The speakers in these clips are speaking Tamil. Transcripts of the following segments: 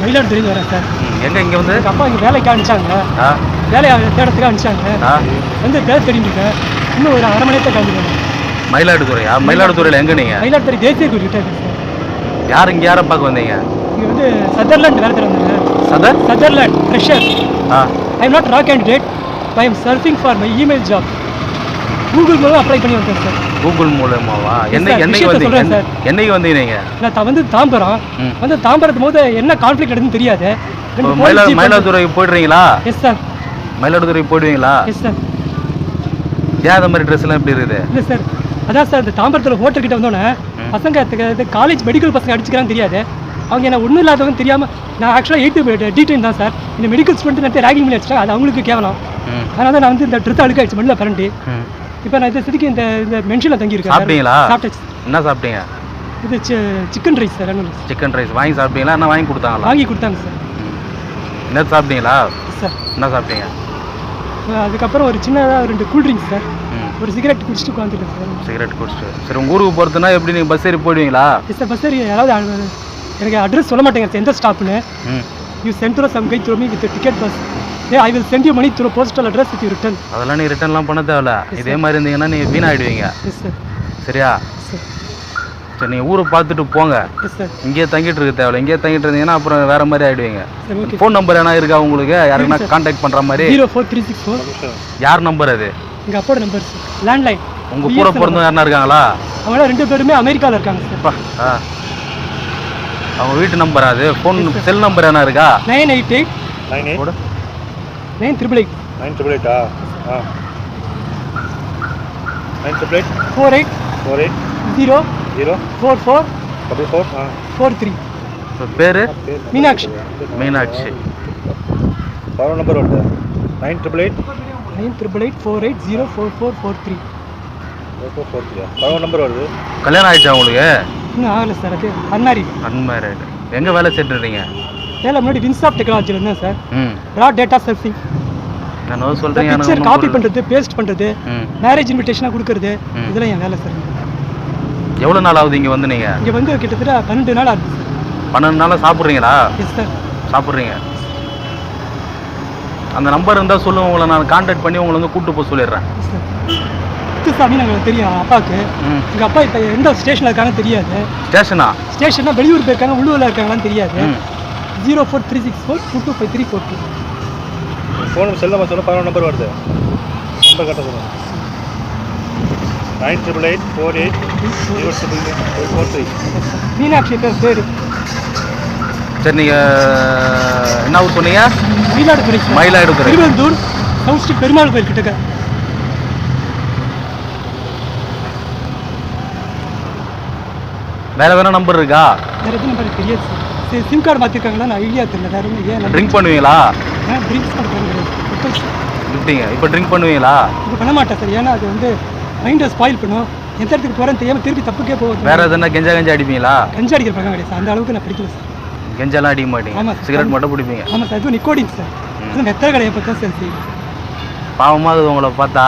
மயிலாடுதுறையில் வரேன் சார். எங்க இங்க வந்து? எங்கள் அப்பா இங்கே வேலைக்கு அனுப்பிச்சாங்க. வேலையை தேடத்துக்கு அனுப்பிச்சாங்க. வந்து தேடிட்டு இருக்கேன். இன்னும் ஒரு அரை மணி நேரத்தை கிளம்பிடுவேன். மயிலாடுதுறையா? மயிலாடுதுறையில எங்க நீங்க? மயிலாடுதுறை தேசிய சார். யார் இங்க யாரை பார்க்க வந்தீங்க? இங்கே வந்து சதர்லாண்ட் வேலை தேட வந்தாங்க சதர் Sutherland fresher I am not raw candidate I am surfing for my email job Google மூலம் அப்ளை பண்ணி வந்தேன் சார் கூகுள் மூலமாவா? என்ன. என்னைக்கு வந்தீங்க? என்னைக்கு வந்தீங்க நீங்க? நான் வந்து தாம்பரம். வந்து தாம்பரத்து போது என்ன கான்ஃப்ளிக் எடுத்துன்னு தெரியாது. மயிலாடுதுறை போயிடுறீங்களா? எஸ் சார் மயிலாடுதுறை போயிடுவீங்களா? எஸ் சார் ஏன் அந்த மாதிரி ட்ரெஸ் எல்லாம் எப்படி இருக்குது? இல்லை சார் அதான் சார் இந்த தாம்பரத்தில் ஹோட்டல் கிட்ட வந்தோன்னே பசங்க காலேஜ் மெடிக்கல் பசங்க அடிச்சுக்கிறான்னு தெரியாது. அவங்க என்ன ஒன்றும் இல்லாதவங்க தெரியாமல் நான் ஆக்சுவலாக எயித்து டீடைன் தான் சார் இந்த மெடிக்கல் ஸ்டூடெண்ட் நேரத்தை ரேகிங் பண்ணி வச்சுட்டா அது அவங்களுக்கு கேவலம். அதனால தான் நான் வந்து இந்த ட்ரெஸ் அழுக்காயிடுச்சு மண்ணில் பரண்டி. இப்போ நான் இந்த சிதிக்கு இந்த இந்த மென்ஷனில் தங்கியிருக்கேன். சாப்பிட்டீங்களா? சாப்பிட்டாச்சு. என்ன சாப்பிட்டீங்க? இது சிக்கன் ரைஸ் சார் ரெண்டு சிக்கன் ரைஸ் வாங்கி சாப்பிட்டீங்களா? என்ன வாங்கி கொடுத்தாங்களா? வாங்கி கொடுத்தாங்க சார். என்ன சாப்பிட்டீங்களா? சார். என்ன சாப்பிட்டீங்க? அதுக்கப்புறம் ஒரு சின்னதாக ரெண்டு கூல் ட்ரிங்க்ஸ் சார். ஒரு சிகரெட் குடிச்சிட்டு உட்காந்துருக்கேன் சார். சிகரெட் குடிச்சிட்டு. சரி உங்கள் ஊருக்கு போகிறதுனா எப்படி நீங்கள் பஸ் ஏறி போயிடுவீங்களா? சார் பஸ் சரி யாராவது எனக்கு அட்ரஸ் சொல்ல மாட்டேங்க எந்த ஸ்டாப்னு you sent through some guy through with ticket bus A I will send you money through postal address with you return அதெல்லாம் நீங்கள் ரிட்டர்ன்லாம் பண்ண தேவையில்ல. இதே மாதிரி இருந்தீங்கன்னா நீங்கள் வீணாயிடுவீங்க. எஸ் சார் சரியா? சார் சரி நீங்கள் ஊரை பார்த்துட்டு போங்க. எஸ் சார் இங்கேயே தங்கிட்டு இருக்க தேவையில்ல. இங்கேயே தங்கிட்டு இருந்தீங்கன்னா அப்புறம் வேற மாதிரி ஆயிடுவீங்க. சரி ஓகே ஃபோன் நம்பர் என்ன இருக்கா உங்களுக்கு? யாருன்னா. காண்டாக்ட் பண்ணுற மாதிரி? Zero four three six four யார் நம்பர் அது? எங்கள் அப்போட நம்பர் சார் லேண்ட்லைன் உங்கள் கூட பிறந்தவங்க யாருன்னா இருக்காங்களா? அவங்களாம் ரெண்டு பேருமே அமெரிக்காவில் இருக்காங்க சார் அப்பா, ஆ. அவங்க வீட்டு நம்பர் அது? ஃபோன் செல் நம்பர் என்ன இருக்கா? Nine eight eight nine eight போடு nine triple eight nine triple எயிட்டா ஆ nine triple eight four eight four eight zero zero four four double four ஆ ஃபோர் த்ரீ பேர்? மீனாட்சி. மீனாட்சி. பதினொரு நம்பர் வருது nine triple eight nine triple eight four eight zero four four four three four four four three பதினொரு நம்பர் வருது. கல்யாணம் ஆயிடுச்சா உங்களுக்கு? இன்னும் ஆகலை சார் அது அன்மாரி அன்மேரிட் எங்கே வேலை செஞ்சுருந்தீங்க வேலை முன்னாடி வின்ஸ் ஆஃப் டெக்னாலஜியில் இருந்தேன் சார். ரா டேட்டா சர்ஃபிங் சொல்கிறீங்க பிக்சர் காப்பி பண்ணுறது பேஸ்ட் பண்ணுறது ம். மேரேஜ் இன்விடேஷனாக கொடுக்கறது. இதெல்லாம் என் வேலை சார். எவ்வளோ நாள் ஆகுது இங்கே வந்து நீங்கள் இங்கே வந்து கிட்டத்தட்ட பன்னெண்டு நாள் ஆகுது பன்னெண்டு நாளாக சாப்பிட்றீங்களா? எஸ் சார் சாப்பிட்றீங்க. அந்த நம்பர் இருந்தால் சொல்லுங்க உங்களை நான் கான்டாக்ட் பண்ணி உங்களை வந்து கூப்பிட்டு போக சொல்லிடுறேன். முத்துசாமி நாங்கள் தெரியும் அப்பாவுக்கு. எங்கள் அப்பா இப்போ எந்த ஸ்டேஷனில் இருக்காங்கன்னு தெரியாது. ஸ்டேஷனா? ஸ்டேஷன்னா வெளியூர் போயிருக்காங்க உள்ளூரில் இருக்காங்களான்னு தெரியாது. Zero four three six four two two five three four two phone cell number சொல்ல பதினொரு நம்பர் வருது. நம்பர் கரெக்டாக சொல்லுங்கள் nine triple eight four eight zero triple four three Meenakshi பேர் பேர். சரி நீங்கள் என்ன ஊர் சொன்னீங்க? மயிலாடுதுறை. மயிலாடுதுறை. திருவெந்தூர் சவுத் ஸ்ட்ரீட் பெருமாள் கோயில் கிட்டக்க. வேறு வேறு நம்பர் இருக்கா? வேறு எதுவும் நம்பர் தெரியாது சரி சிம் கார்டு மாற்றிருக்காங்களா நான் ஐடியா தெரியல. வேறு ஒன்றும் ஏன் ட்ரிங்க் பண்ணுவீங்களா? ட்ரிங்க்ஸ் பண்ணுறாங்க இப்படிங்க. இப்போ ட்ரிங்க் பண்ணுவீங்களா? இது பண்ண மாட்டேன் சார். ஏன்னா அது வந்து மைண்டை ஸ்பாயில் பண்ணும். எந்த இடத்துக்கு போகிறேன்னு தெரியாமல் திருப்பி தப்புக்கே போகுது வேறு எதுனா கெஞ்சா கெஞ்சா அடிப்பீங்களா? கஞ்சா அடிக்கிற பக்கம் கிடையாது சார். அந்த அளவுக்கு நான் பிடிக்கல சார். கெஞ்செல்லாம் அடிக்க மாட்டீங்க. சார். சிகரெட் மட்டும் பிடிப்பீங்க ஆமாம் சார். அதுவும் நிக்கோடிங் சார். அதுவும் வெத்தலை கடையை பற்றி சார் செய்யுது பாவமாக இருக்குது உங்களை பார்த்தா.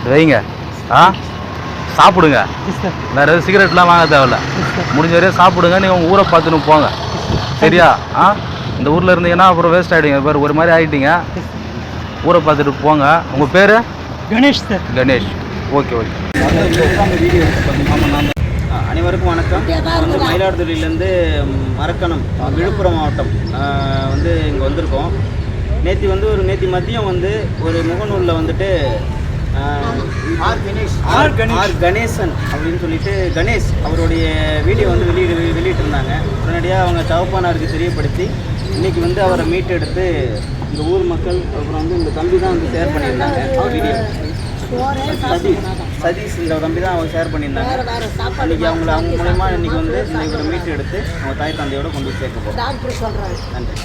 இது வைங்க. ஆ? சாப்பிடுங்க. வேறு எதுவும் சிகரெட்லாம் வாங்க தேவையில்ல. முடிஞ்ச வரையும் சாப்பிடுங்க. நீங்கள் உங்கள் ஊரை பார்த்துன்னு போங்க. சரியா? ஆ? இந்த ஊரில் இருந்தீங்கன்னா அப்புறம் வேஸ்ட் ஆகிடுங்க பேர் ஒரு மாதிரி ஆகிட்டீங்க ஊரை பார்த்துட்டு போங்க. உங்கள் பேர்? Ganesh sir Ganesh. Okay okay. அனைவருக்கும் வணக்கம். வந்து மயிலாடுதுறையிலேருந்து மரக்கணம் விழுப்புரம் மாவட்டம் வந்து இங்கே வந்திருக்கோம். நேற்று வந்து ஒரு நேற்று மதியம் வந்து ஒரு முகநூலில் வந்துட்டு R Ganesh R Ganesh. R Ganesan அப்படின்னு சொல்லிட்டு கணேஷ் அவருடைய வீடியோ வந்து வெளியிடு வெளியிட்டிருந்தாங்க. உடனடியாக அவங்க தவப்பானாருக்கு தெரியப்படுத்தி இன்னைக்கு வந்து அவரை மீட்டெடுத்து இந்த ஊர் மக்கள் அப்புறம் வந்து இந்த தம்பி தான் வந்து ஷேர் பண்ணியிருந்தாங்க வீடியோ. சதீஷ் சதீஷ் இந்த தம்பி தான் அவங்க ஷேர் பண்ணியிருந்தாங்க. அன்னைக்கு அவங்கள அவங்க மூலயமா இன்னைக்கு வந்து இந்த இவரை மீட்டு எடுத்து அவங்க தாய் தந்தையோட கொண்டு போய் சேர்க்க போகிறோம் நன்றி.